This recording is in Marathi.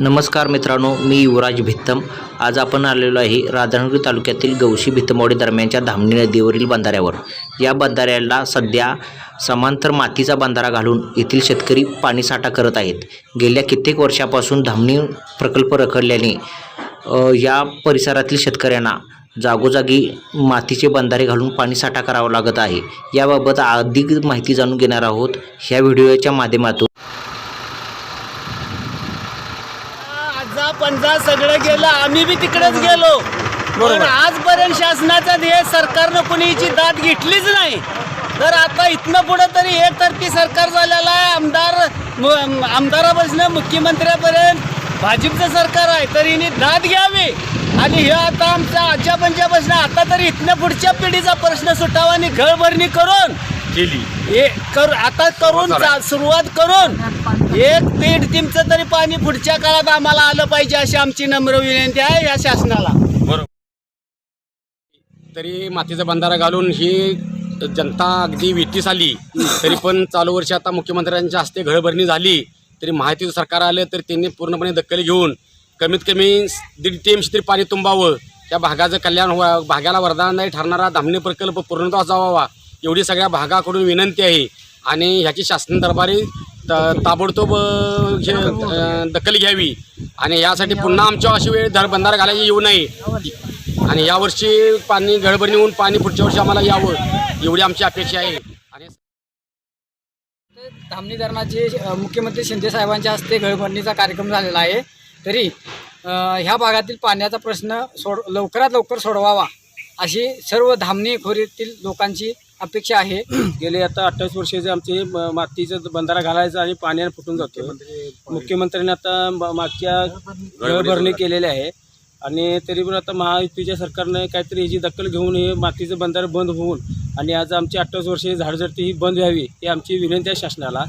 नमस्कार मित्रांनो मी युवराज भित्तम. आज आपण आलेलो आहे राधानगरी तालुक्यातील गवशी भित्तमवाडी दरम्यानच्या धामणी नदीवरील बंधाऱ्यावर. या बंधाऱ्याला सध्या समांतर मातीचा बंधारा घालून येथील शेतकरी पाणीसाठा करत आहेत. गेल्या कित्येक वर्षापासून धामणी प्रकल्प रखडल्याने या परिसरातील शेतकऱ्यांना जागोजागी मातीचे बंधारे घालून पाणीसाठा करावा लागत आहे. याबाबत अधिक माहिती जाणून घेणार आहोत. ह्या व्हिडिओच्या माध्यमातून आजा पंजा सगळं गेलं आम्ही बी तिकडेच गेलो. पण आजपर्यंत शासनाचा ध्येय सरकारनं कोणी हिची दाद घेतलीच नाही. तर आता इथनं पुढं तरी एकतर्फी सरकार झालेलं आहे. आमदार आमदारापासून मुख्यमंत्र्यापर्यंत भाजपचं सरकार आहे तर हिने दाद घ्यावी. आणि हे आता आमच्या आजच्या पंजापासून आता तरी इथनं पुढच्या पिढीचा प्रश्न सुटावा आणि घरभरणी करून केली हे कर आता करून चा- सुरुवात करून. एक दीड टीमचं तरी पाणी पुढच्या काळात आम्हाला आलं पाहिजे अशी आमची नम्र विनंती आहे या शासनाला. बरोबर. तरी मातीचा बंधारा घालून ही जनता अगदी वेटीस आली तरी पण चालू वर्षी आता मुख्यमंत्र्यांच्या हस्ते घरभरणी झाली तरी माहितीचं सरकार आलं तर त्यांनी पूर्णपणे दखल घेऊन कमीत कमी दीड टीएमशी तरी पाणी तुंबावं. त्या भागाचं कल्याण व्हा भागाला वरदानदायी ठरणारा धामणी प्रकल्प पूर्णतः जावावा. एवढी सगळ्या भागाकडून विनंती आहे. आणि ह्याची शासन दरबारी त- ताबडतोब दखल घ्यावी. आणि यासाठी पुन्हा आमच्या अशी वेळ धर बंधारा घालायची येऊ नये. आणि यावर्षी पाणी गडबडी होऊन पाणी पुढच्या वर्षी आम्हाला यावं एवढी आमची अपेक्षा आहे. आणि धामणी धरणाचे मुख्यमंत्री शिंदे साहेबांच्या हस्ते घरभरणीचा कार्यक्रम झालेला आहे. तरी ह्या भागातील पाण्याचा प्रश्न सोड लवकरात लवकर सोडवावा अशी सर्व धामणी खोरीतील लोकांची अपेक्षा आहे. गेले आता अठ्ठावीस वर्षाचे आमचे मातीचं बंधारा घालायचा आणि पाण्याने फुटून जातो मुख्यमंत्र्यांनी आता मागच्या घरभरणी केलेली आहे. आणि तरी पण आता महायुतीच्या सरकारने काहीतरी याची दखल घेऊन हे मातीचं बंधारा बंद होऊन आणि आज आमची अठ्ठावीस वर्षे झाडझडती ही बंद व्हावी ही आमची विनंती आहे शासनाला.